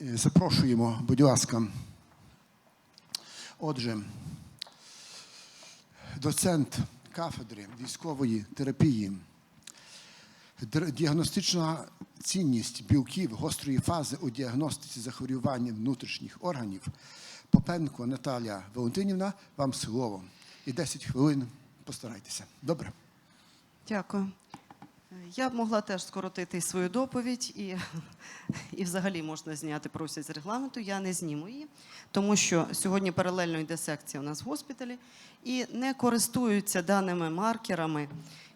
Е, Запрошуємо, будь ласка. Отже, доцент кафедри військової терапії, діагностична цінність білків гострої фази у діагностиці захворювання внутрішніх органів. Попенко Наталія Валентинівна, вам слово. І 10 хвилин постарайтеся. Добре? Дякую. Я б могла теж скоротити свою доповідь, і, і взагалі можна зняти просять з регламенту. Я не зніму її, тому що сьогодні паралельно йде секція у нас в госпіталі і не користуються даними маркерами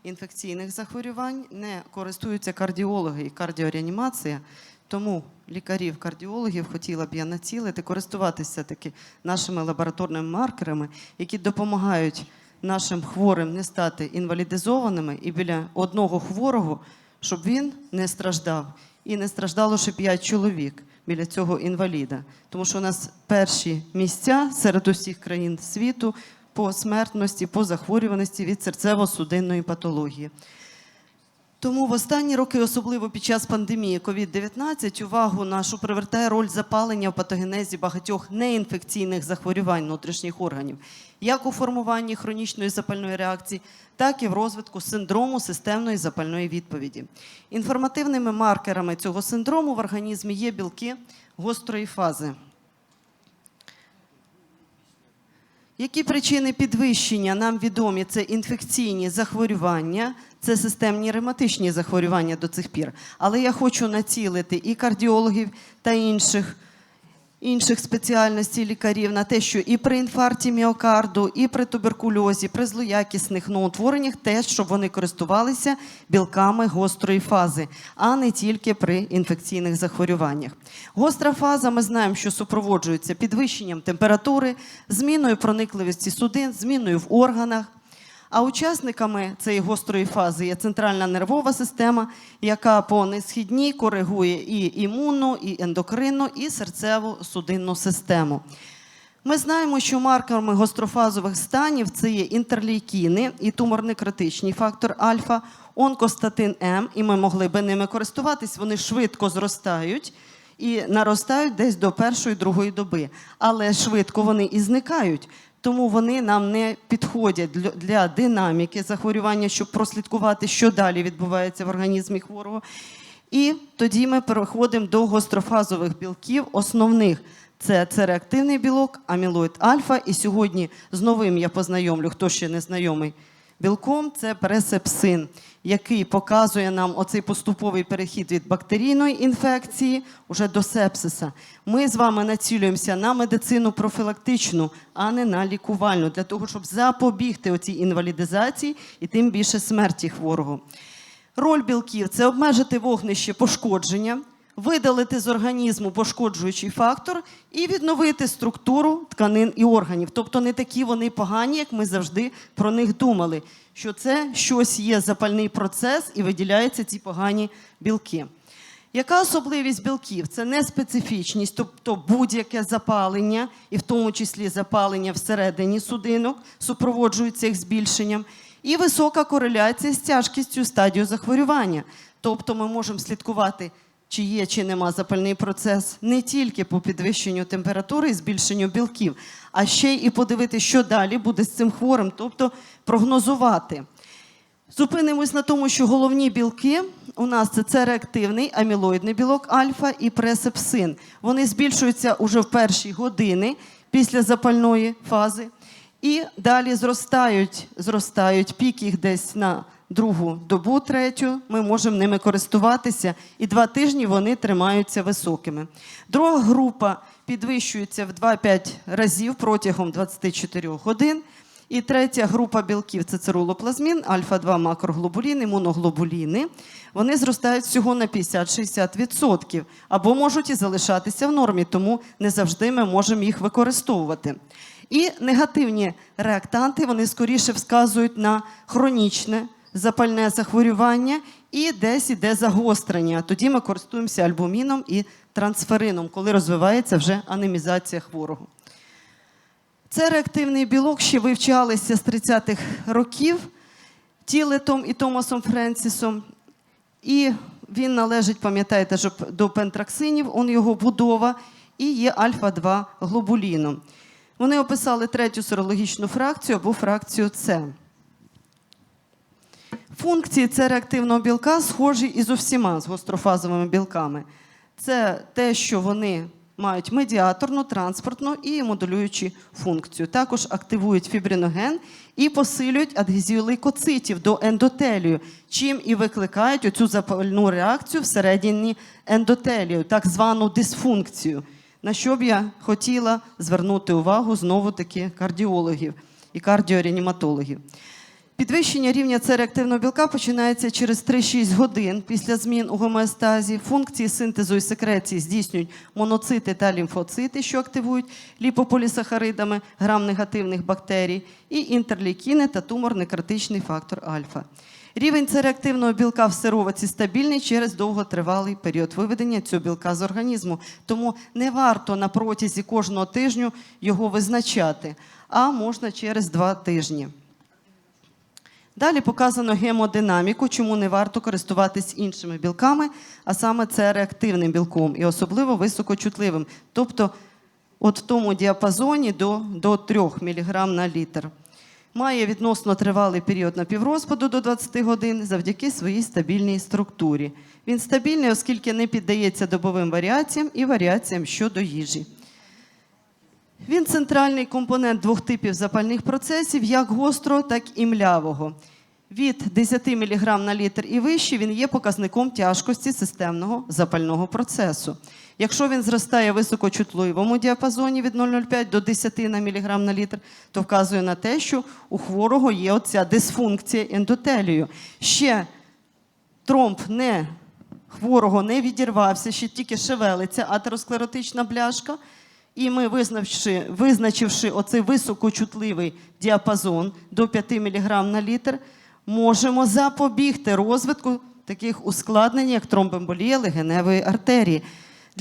інфекційних захворювань, не користуються кардіологи і кардіореанімація. Тому лікарів, кардіологів хотіла б я націлити, користуватися таки нашими лабораторними маркерами, які допомагають нашим хворим не стати інвалідизованими і біля одного хворого, щоб він не страждав. І не страждало ще п'ять чоловік біля цього інваліда. Тому що у нас перші місця серед усіх країн світу по смертності, по захворюваності від серцево-судинної патології. Тому в останні роки, особливо під час пандемії COVID-19, увагу нашу привертає роль запалення в патогенезі багатьох неінфекційних захворювань внутрішніх органів, як у формуванні хронічної запальної реакції, так і в розвитку синдрому системної запальної відповіді. Інформативними маркерами цього синдрому в організмі є білки гострої фази. Які причини підвищення нам відомі? Це інфекційні захворювання, це системні ревматичні захворювання до цих пір. Але я хочу націлити і кардіологів та інших, інших спеціальностей лікарів на те, що і при інфаркті міокарду, і при туберкульозі, при злоякісних новоутвореннях теж, щоб вони користувалися білками гострої фази, а не тільки при інфекційних захворюваннях. Гостра фаза, ми знаємо, що супроводжується підвищенням температури, зміною проникливості судин, зміною в органах. А учасниками цієї гострої фази є центральна нервова система, яка по несхідній коригує і імунну, і ендокринну, і серцево-судинну систему. Ми знаємо, що маркерами гострофазових станів це є інтерлейкіни і туморно-критичний фактор альфа, онкостатин М, і ми могли би ними користуватись, вони швидко зростають і наростають десь до першої другої доби. Але швидко вони і зникають. Тому вони нам не підходять для- динаміки захворювання, щоб прослідкувати, що далі відбувається в організмі хворого. І тоді ми переходимо до гострофазових білків, основних. Це, цереактивний білок, амілоїд альфа. І сьогодні з новим я познайомлю, хто ще не знайомий білком, це пересепсин, який показує нам оцей поступовий перехід від бактерійної інфекції уже до сепсиса. Ми з вами націлюємося на медицину профілактичну, а не на лікувальну, для того, щоб запобігти оцій інвалідизації і тим більше смерті хворого. Роль білків це обмежити вогнище пошкодження, видалити з організму пошкоджуючий фактор і відновити структуру тканин і органів. Тобто не такі вони погані, як ми завжди про них думали, що це щось є запальний процес і виділяються ці погані білки. Яка особливість білків? Це не специфічність, тобто будь-яке запалення, і в тому числі запалення всередині судинок, супроводжується їх збільшенням, і висока кореляція з тяжкістю стадію захворювання. Тобто ми можемо слідкувати, чи є, чи нема запальний процес не тільки по підвищенню температури і збільшенню білків, а ще і подивитися, що далі буде з цим хворим, тобто прогнозувати. Зупинимось на тому, що головні білки у нас це, це реактивний амілоїдний білок альфа і пресепсин. Вони збільшуються уже в перші години після запальної фази. І далі зростають, зростають пік їх десь на другу добу, третю. Ми можемо ними користуватися, і два тижні вони тримаються високими. Друга група підвищується в 2-5 разів протягом 24 годин. І третя група білків це цирулоплазмін, альфа-2 макроглобуліни, моноглобуліни. Вони зростають всього на 50-60% або можуть і залишатися в нормі, тому не завжди ми можемо їх використовувати. І негативні реактанти вони скоріше вказують на хронічне запальне захворювання і десь іде загострення. Тоді ми користуємося альбуміном і трансферином, коли розвивається вже анемізація хворого. Це реактивний білок ще вивчалися з 30-х років Тілетом і Томасом Френсісом. І Він належить, пам'ятаєте, до пентраксинів, он його будова, і є альфа-2 глобуліном. Вони описали третю серологічну фракцію або фракцію С. Функції С-реактивного білка схожі із усіма з гострофазовими білками. Це те, що вони мають медіаторну, транспортну і модулюючу функцію. Також активують фібриноген і посилюють адгезію лейкоцитів до ендотелію, чим і викликають оцю запальну реакцію всередині ендотелію, так звану дисфункцію. На що б я хотіла звернути увагу знову таки кардіологів і кардіореаніматологів. Підвищення рівня С-реактивного білка починається через 3-6 годин після змін у гомеостазі. Функції синтезу і секреції здійснюють моноцити та лімфоцити, що активують ліпополісахаридами грам-негативних бактерій, і інтерлейкіни та тумор-некротичний фактор альфа. Рівень С-реактивного білка в сировиці стабільний через довготривалий період виведення цього білка з організму. Тому не варто на протязі кожного тижню його визначати, а можна через 2 тижні. Далі показано гемодинаміку, чому не варто користуватись іншими білками, а саме це реактивним білком і особливо високочутливим, тобто от в тому діапазоні до, до 3 мг на літр. Має відносно тривалий період напіврозпаду до 20 годин завдяки своїй стабільній структурі. Він стабільний, оскільки не піддається добовим варіаціям і варіаціям щодо їжі. Він центральний компонент двох типів запальних процесів, як гострого, так і млявого. Від 10 мг на літр і вище він є показником тяжкості системного запального процесу. Якщо він зростає в високочутливому діапазоні від 0,05 до 10 на мг на літр, то вказує на те, що у хворого є оця дисфункція ендотелію. Ще тромб не хворого не відірвався, ще тільки шевелиться атеросклеротична бляшка. І ми, визначивши, визначивши оцей високочутливий діапазон до 5 мг на літр, можемо запобігти розвитку таких ускладнень, як тромбемболія легеневої артерії.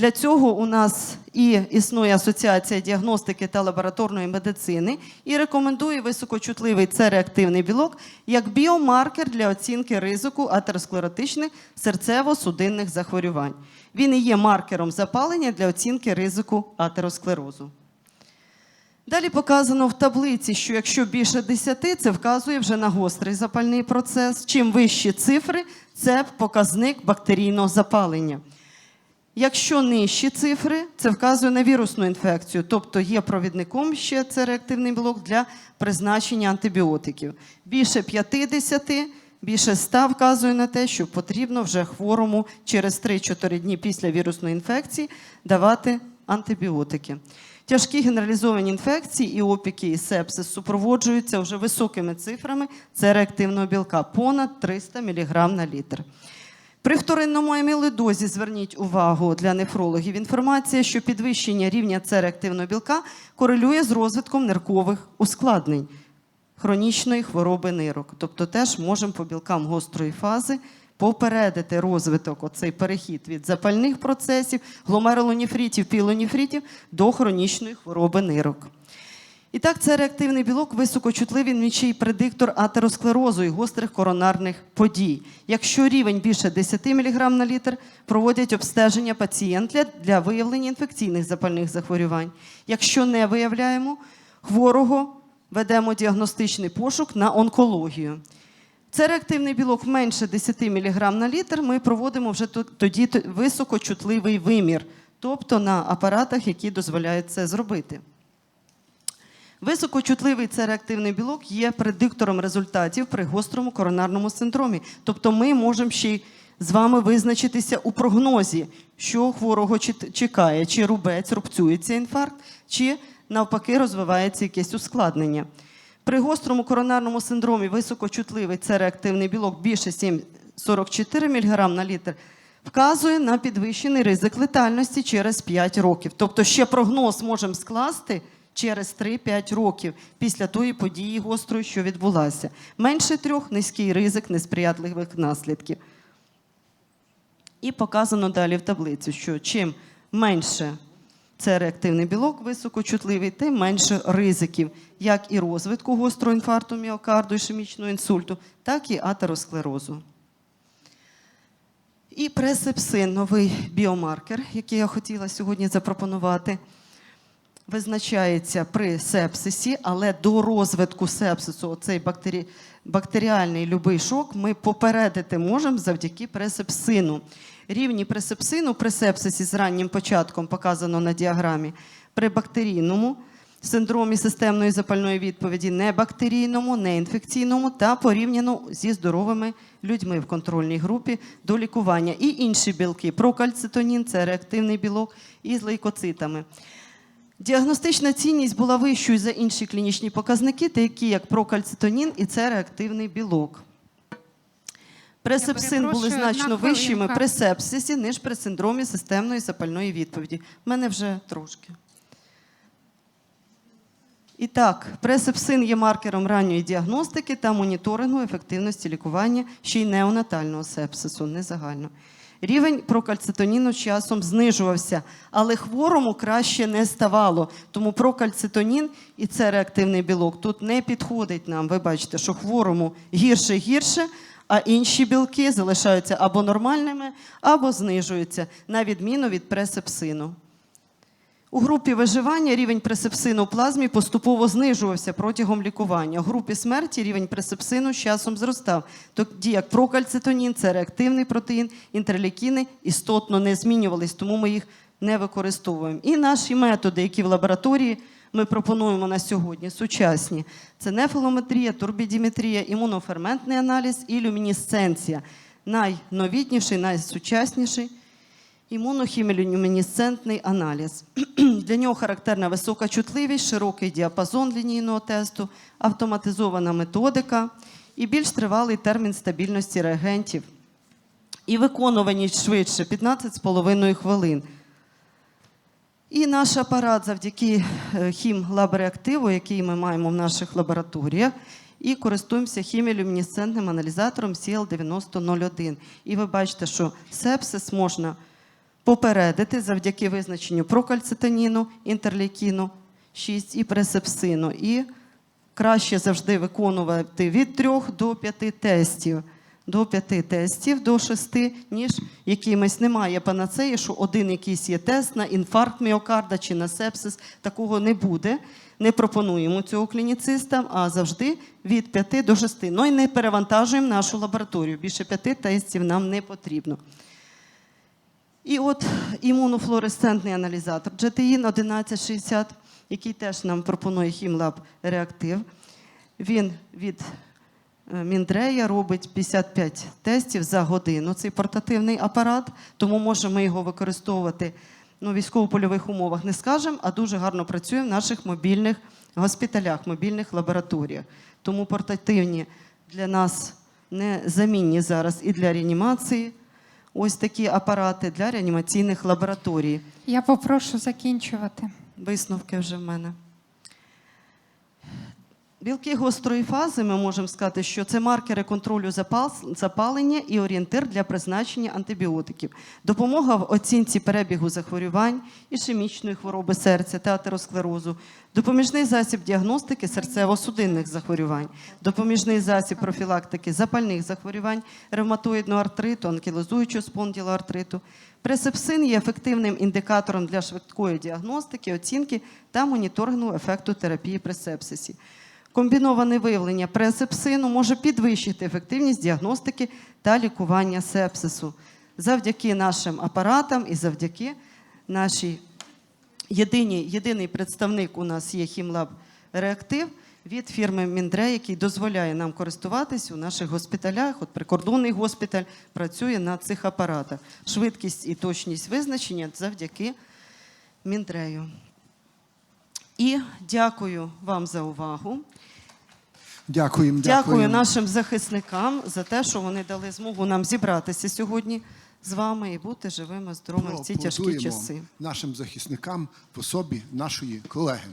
Для цього у нас і існує Асоціація діагностики та лабораторної медицини і рекомендує високочутливий С-реактивний білок як біомаркер для оцінки ризику атеросклеротичних серцево-судинних захворювань. Він і є маркером запалення для оцінки ризику атеросклерозу. Далі показано в таблиці, що якщо більше 10, це вказує вже на гострий запальний процес. Чим вищі цифри, це показник бактерійного запалення. Якщо нижчі цифри, це вказує на вірусну інфекцію, тобто є провідником ще це реактивний білок для призначення антибіотиків. Більше 50, більше 100 вказує на те, що потрібно вже хворому через 3-4 дні після вірусної інфекції давати антибіотики. Тяжкі генералізовані інфекції, і опіки, і сепсис супроводжуються вже високими цифрами це реактивного білка понад 300 мг на літр. При вторинному амілидозі зверніть увагу для нефрологів. Інформація, що підвищення рівня С реактивного білка корелює з розвитком ниркових ускладнень хронічної хвороби нирок. Тобто теж можемо по білкам гострої фази попередити розвиток, оцей перехід від запальних процесів, гломерулоніфритів, пілоніфритів до хронічної хвороби нирок. І так, це реактивний білок високочутливий, він ще й предиктор атеросклерозу і гострих коронарних подій. Якщо рівень більше 10 мг на літр, проводять обстеження пацієнта для виявлення інфекційних запальних захворювань. Якщо не виявляємо хворого, ведемо діагностичний пошук на онкологію. Це реактивний білок менше 10 мг на літр. Ми проводимо вже тоді високочутливий вимір, тобто на апаратах, які дозволяють це зробити. Високочутливий це реактивний білок є предиктором результатів при гострому коронарному синдромі. Тобто ми можемо ще й з вами визначитися у прогнозі, що хворого чекає, чи рубець, рубцюється інфаркт, чи навпаки розвивається якесь ускладнення. При гострому коронарному синдромі високочутливий це реактивний білок більше 7,44 мг на літр вказує на підвищений ризик летальності через 5 років. Тобто ще прогноз можемо скласти через 3-5 років після тої події гострої, що відбулася. Менше трьох низький ризик несприятливих наслідків. І показано далі в таблиці, що чим менше це реактивний білок високочутливий, тим менше ризиків, як і розвитку гострого інфаркту міокарду, ішемічного інсульту, так і атеросклерозу. І пресепсин новий біомаркер, який я хотіла сьогодні запропонувати. Визначається при сепсисі, але до розвитку сепсису, оцей бактері... бактеріальний любий шок, ми попередити можемо завдяки пресепсину. Рівні пресепсину при сепсисі з раннім початком показано на діаграмі. При бактерійному синдромі системної запальної відповіді, не бактерійному, не та порівняно зі здоровими людьми в контрольній групі до лікування. І інші білки прокальцитонін, це реактивний білок, і з лейкоцитами. Діагностична цінність була вищою за інші клінічні показники, такі як прокальцитонін і це реактивний білок. Пресепсин були значно вищими при сепсисі, ніж при синдромі системної запальної відповіді. В мене вже трошки. І так, пресепсин є маркером ранньої діагностики та моніторингу ефективності лікування ще й неонатального сепсису, не загально. Рівень прокальцитоніну з часом знижувався, але хворому краще не ставало. Тому прокальцитонін і це реактивний білок тут не підходить нам. Ви бачите, що хворому гірше гірше, а інші білки залишаються або нормальними, або знижуються, на відміну від пресепсину. У групі виживання рівень пресепсину в плазмі поступово знижувався протягом лікування. У групі смерті рівень пресепсину з часом зростав. Тоді як прокальцитонін, це реактивний протеїн, інтерлікіни істотно не змінювались, тому ми їх не використовуємо. І наші методи, які в лабораторії ми пропонуємо на сьогодні, сучасні, це нефалометрія, турбідіметрія, імуноферментний аналіз і люмінесценція. Найновітніший, найсучасніший імунохімілюмінесцентний аналіз. Для нього характерна висока чутливість, широкий діапазон лінійного тесту, автоматизована методика і більш тривалий термін стабільності реагентів. І виконуваність швидше 15,5 хвилин. І наш апарат завдяки е, хімлабореактиву, який ми маємо в наших лабораторіях, і користуємося хімілюмінесцентним аналізатором CL9001. І ви бачите, що сепсис можна попередити завдяки визначенню прокальцитоніну, інтерлейкіну 6 і пресепсину. І краще завжди виконувати від 3 до 5 тестів. До 5 тестів, до 6, ніж якимось немає панацеї, що один якийсь є тест на інфаркт міокарда чи на сепсис. Такого не буде. Не пропонуємо цього клініцистам, а завжди від 5 до 6. Ну і не перевантажуємо нашу лабораторію. Більше 5 тестів нам не потрібно. І от імунофлуоресцентний аналізатор GTIN 1160, який теж нам пропонує хімлаб реактив. Він від е, Міндрея робить 55 тестів за годину. Цей портативний апарат, тому можемо його використовувати ну, в військово-польових умовах, не скажемо, а дуже гарно працює в наших мобільних госпіталях, мобільних лабораторіях. Тому портативні для нас незамінні зараз і для реанімації. Ось такі апарати для реанімаційних лабораторій. Я попрошу закінчувати. Висновки вже в мене. Білки гострої фази ми можемо сказати, що це маркери контролю запалення і орієнтир для призначення антибіотиків. Допомога в оцінці перебігу захворювань, ішемічної хвороби серця та атеросклерозу, допоміжний засіб діагностики серцево-судинних захворювань, допоміжний засіб профілактики запальних захворювань, ревматоїдного артриту, анкілозуючого спонділоартриту. Пресепсин є ефективним індикатором для швидкої діагностики, оцінки та моніторингу ефекту терапії при сепсисі. Комбіноване виявлення пресепсину може підвищити ефективність діагностики та лікування сепсису завдяки нашим апаратам і завдяки нашій єдині, єдиний представник у нас є Хімлаб Реактив від фірми Міндре, який дозволяє нам користуватись у наших госпіталях. От прикордонний госпіталь працює на цих апаратах. Швидкість і точність визначення завдяки Міндрею. І дякую вам за увагу. Дякуємо, Дякую дякуємо. нашим захисникам за те, що вони дали змогу нам зібратися сьогодні з вами і бути живими, здоровими в ці тяжкі часи. нашим захисникам в особі нашої колеги.